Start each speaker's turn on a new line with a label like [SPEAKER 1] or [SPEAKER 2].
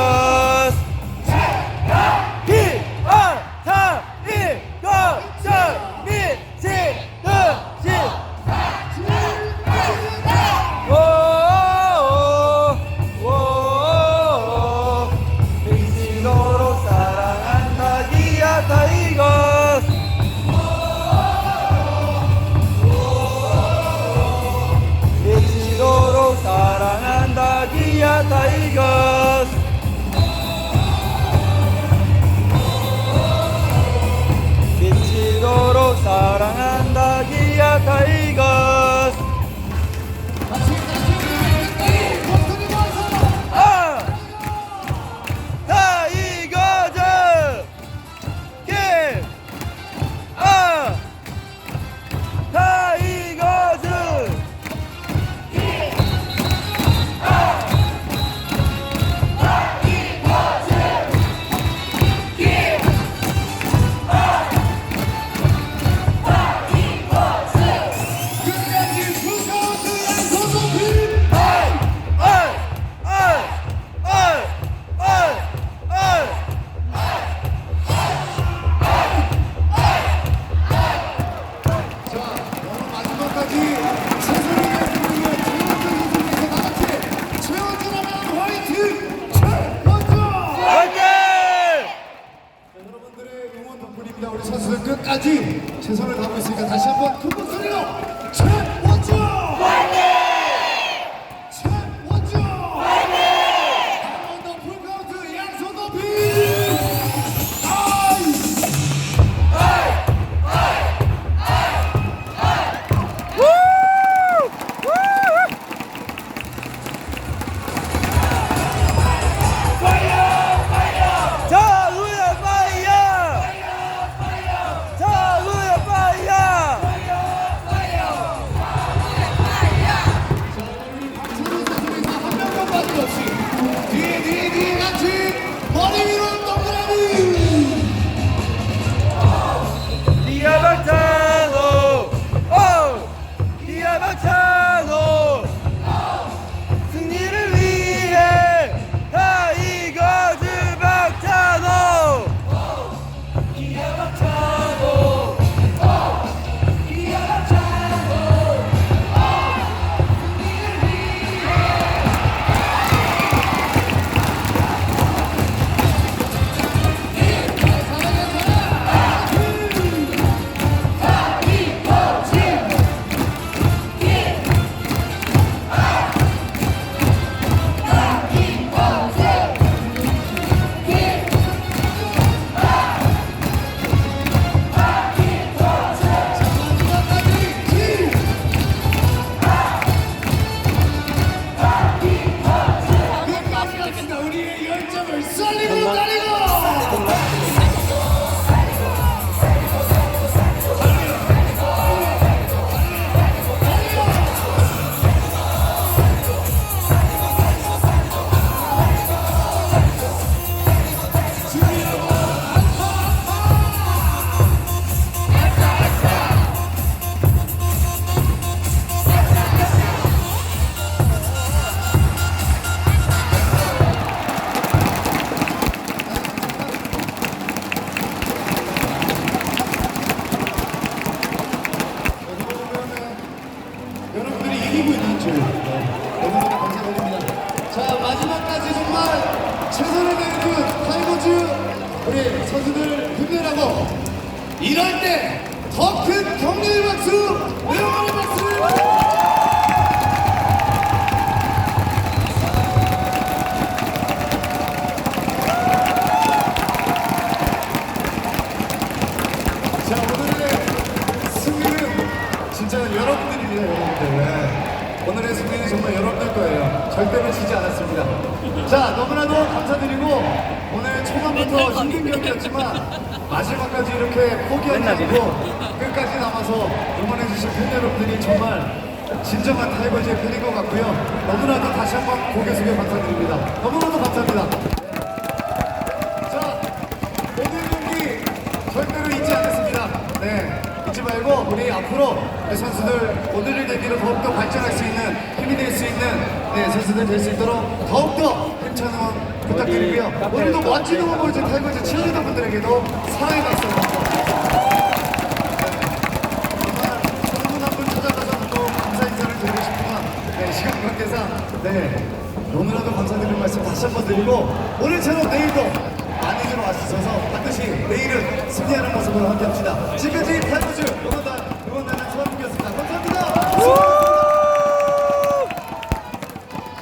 [SPEAKER 1] Oh. 마지막까지 정말 최선을 다해준 타이거즈 우리 선수들 힘내라고. 이럴 때 더 큰 격려의 박수 응원의 박수 지지 않았습니다. 자 너무나도 감사드리고 오늘 초반부터 힘든 경기였지만 마지막까지 이렇게 포기하지 않고 끝까지 남아서 응원해주신 팬 여러분들이 정말 진정한 타이거즈의 팬인 것 같고요. 너무나도 다시 한번 고개 숙여 감사드립니다. 너무나도 감사합니다. 자, 오늘 경기 절대로 잊지 않겠습니다. 네, 잊지 말고 우리 앞으로 우리 선수들 오늘을 계기로 더욱더 발전할 수 있는 힘이 될 수 있는 네, 선수들 될 수 있도록 더욱더 힘찬 응원 부탁드리고요. 오늘도 멋진 응원 보여준 타이거즈 치어리더 분들에게도 사랑의 박수 정말 한분 한 분 찾아가서 또 감사 인사를 드리고 싶지만 네, 시간 관계상 네, 너무나도 감사드리는 말씀 다시 한번 드리고 오늘처럼 내일도 많이 들어와주셔서 반드시 내일은 승리하는 모습으로 함께합시다. 지금까지 타이거즈 응원단 응원단의 서은이었습니다. 감사합니다.